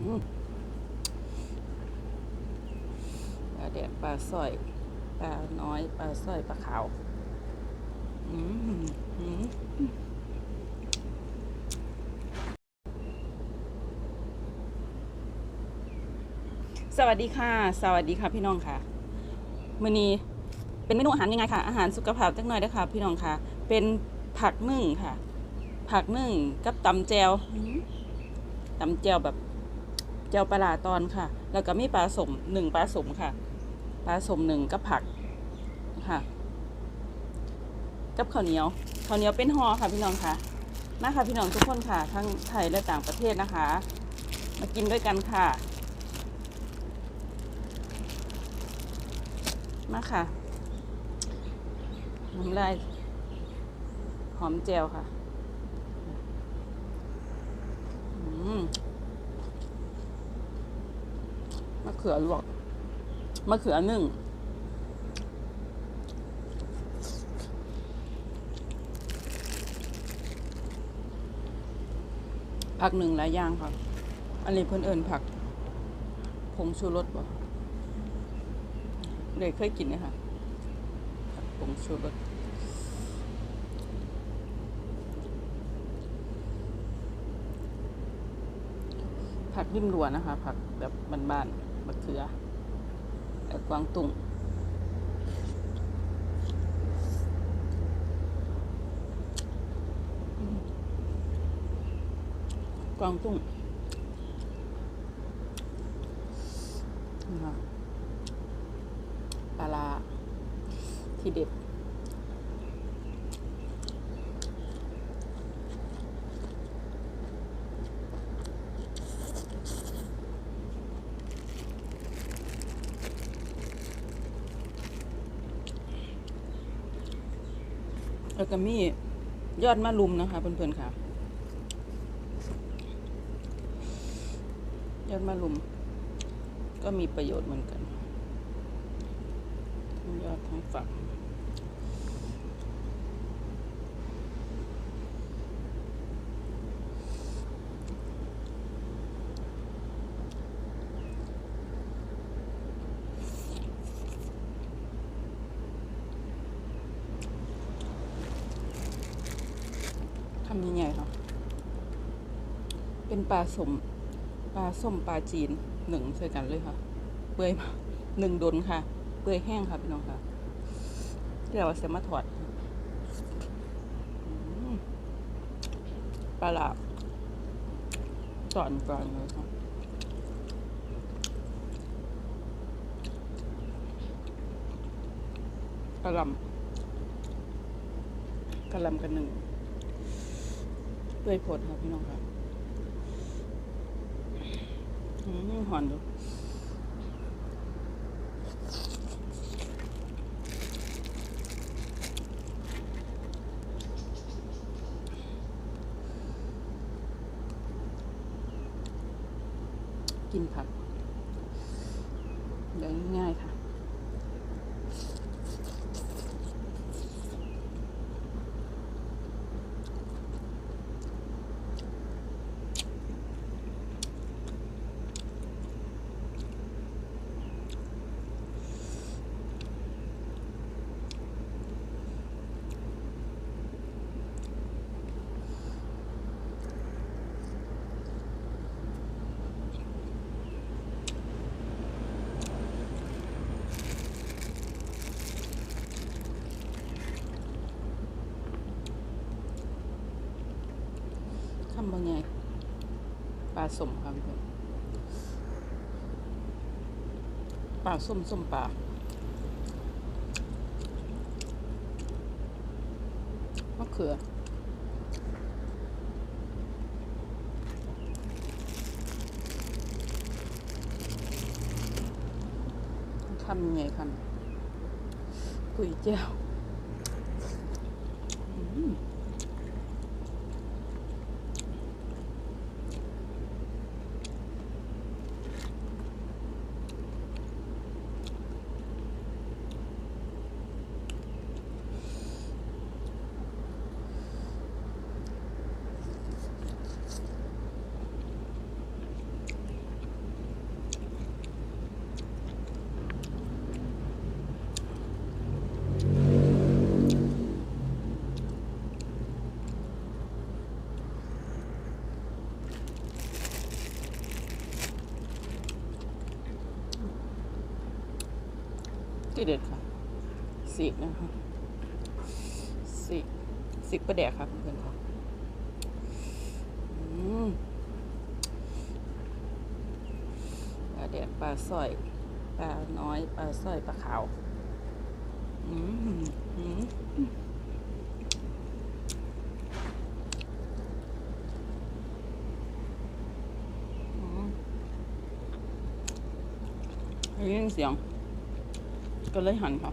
ปลาแดดปลาสร้อยปลาน้อยปลาสร้อยปลาขาวสวัสดีค่ะ สวัสดีค่ะพี่น้องค่ะมื้อนี้เป็นเมนูอาหารยังไงค่ะอาหารสุขภาพจักหน่อยนะคะพี่น้องค่ะ เป็นผักนึ่งค่ะ ผักนึ่งกับตำแจวตำแจวแบบ แจวปลาตอนค่ะ แล้วก็มีปลาสมหนึ่งปลาสมค่ะ ปลาสมหนึ่งกับผักค่ะ กับข้าวเหนียวข้าวเหนียวเป็นห่อค่ะพี่น้องค่ะมาค่ะพี่น้องทุกคนค่ะ ทั้งไทยและต่างประเทศนะคะ มากินด้วยกันค่ะ มาค่ะน้ำลายหอมแจวค่ะอืม มะเขือลวกมะเขือนึ่ง ผักหนึ่งหลายอย่างค่ะ อันนี้เพิ่นเอิญผัก ผงชูรสบ่เลยเคยกินนะคะผักผงชูรสผักริมรั้วนะคะ ผักแบบบ้านๆ มะเขือและกวางตุ้งกวางตุ้งนะคะปลาร้าที่เด็ด แล้วก็มียอดมะลุมนะคะเพื่อนๆค่ะ ยอดมะลุม ก็มีประโยชน์เหมือนกัน ยอดทั้งฝัก ทำยังไงคะเป็นปลาสมปลาส้มปลาจีนหนึ่งใส่กันเลยค่ะ เปื่อยมาหนึ่งดนค่ะ เปื่อยแห้งค่ะพี่น้องค่ะเดี๋ยวเราจะมาถอดปลาละสอนก่อนเลยค่ะกระลำกระลำกันหนึ่ง เปื่อยผดค่ะพี่น้องค่ะอืมหอนดูกินผักเดี๋ยวง่ายค่ะ ปลาส้มครับเพื่อนปลาส้มส้มปลามะเขือทำยังไงครับกุยเจ้าอืม ที่เด็ดค่ะสีกนะคะสีกสีกประแดกค่ะเพื่อนๆค่ะปลาแดกปลาสร้อยปลาน้อยปลาสร้อยปลาขาวอืมอืมอืมได้ยินเสียง ก็เลยหันค่ะ